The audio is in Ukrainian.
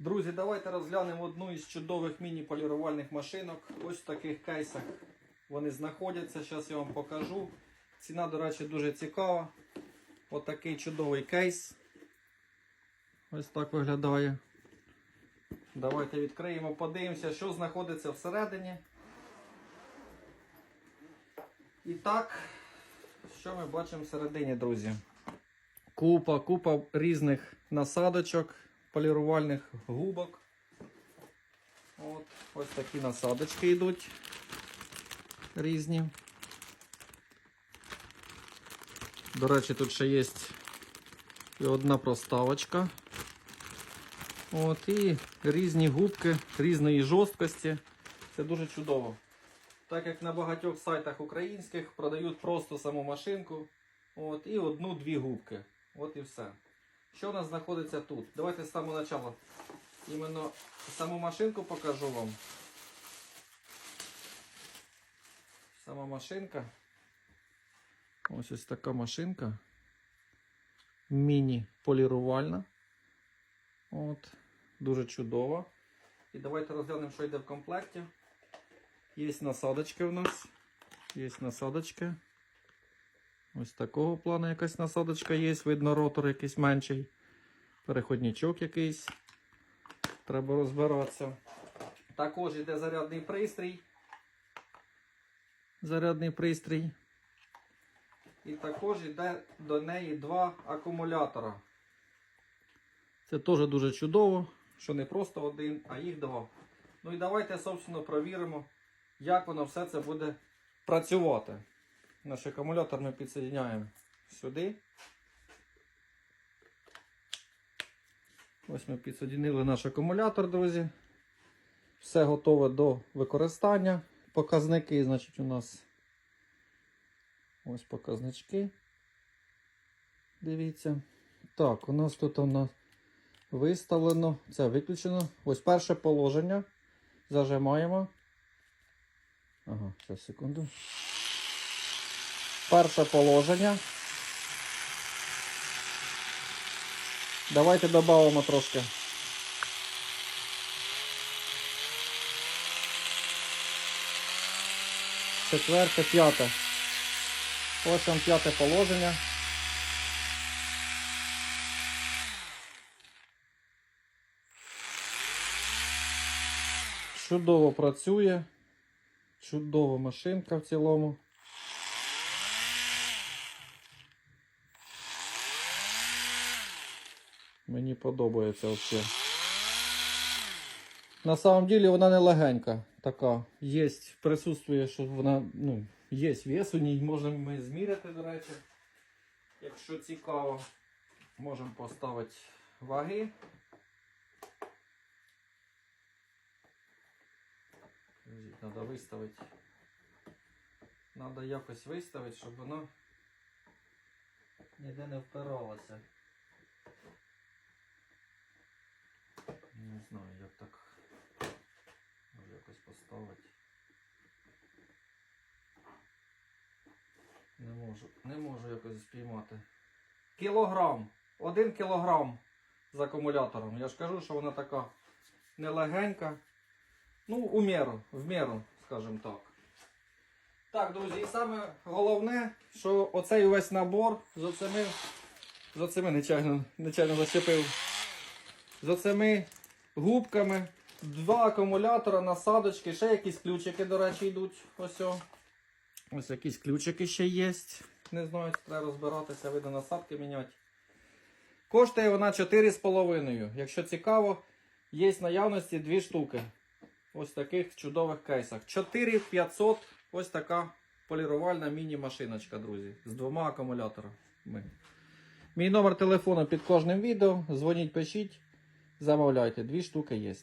Друзі, давайте розглянемо одну із чудових міні-полірувальних машинок. Ось в таких кейсах вони знаходяться. Зараз я вам покажу. Ціна, до речі, дуже цікава. Ось такий чудовий кейс. Ось так виглядає. Давайте відкриємо, подивимося, що знаходиться всередині. І так, що ми бачимо всередині, друзі? Купа, купа різних насадочок, полірувальних губок. От, ось такі насадочки йдуть різні. До речі, тут ще є і одна проставочка. От, і різні губки різної жорсткості. Це дуже чудово. Так як на багатьох сайтах українських продають просто саму машинку. От, і одну-дві губки. От і все. Що у нас знаходиться тут? Давайте з самого початку іменно саму машинку покажу вам. Сама машинка. Ось ось така машинка. Міні-полірувальна. От. Дуже чудова. І давайте розглянемо, що йде в комплекті. Є насадочки у нас. Є насадочки. Ось такого плану якась насадочка є. Видно, ротор якийсь менший. Переходничок якийсь. Треба розбиратися. Також йде зарядний пристрій. Зарядний пристрій. І також йде до неї два акумулятора. Це теж дуже чудово, що не просто один, а їх два. Ну і давайте, собственно, провіримо, як воно все це буде працювати. Наш акумулятор ми підсоединяємо сюди. Ось ми підсоединили наш акумулятор, друзі. Все готове до використання. Показники, значить, у нас ось показнички. Дивіться. Так, у нас тут воно виставлено. Це виключено. Ось перше положення. Зажимаємо. Ага, зараз секунду. Перше положення. Давайте додамо трошки. Четверте, п'яте. Ось вам п'яте положення. Чудово працює. Чудова машинка в цілому. Мені подобається взагалі. На самом деле вона не легенька така. Є, присутствує, що вона, ну, є вес у ній, можемо ми зміряти, до речі. Якщо цікаво, можемо поставити ваги. Треба виставити. Треба якось виставити, щоб воно ніде не впиралося. Не знаю, як так може якось поставити. Не можу, не можу якось спіймати. Кілограм. Один кілограм з акумулятором. Я ж кажу, що вона така нелегенька. Ну, у міру, в міру, скажімо так. Так, друзі, і саме головне, що оцей увесь набор з оцими, з оцими нечайно, нечайно зачепив. З оцими губками, два акумулятора, насадочки, ще якісь ключики, до речі, йдуть. Ось. Ось якісь ключики ще є. Не знаю, треба розбиратися, видно насадки міняти. Коштує вона 4,5. Якщо цікаво, є в наявності дві штуки. Ось в таких чудових кейсах. 4500 ось така полірувальна міні-машиночка, друзі. З двома акумуляторами. Мій номер телефону під кожним відео. Дзвоніть, пишіть, замовляйте. Дві штуки є.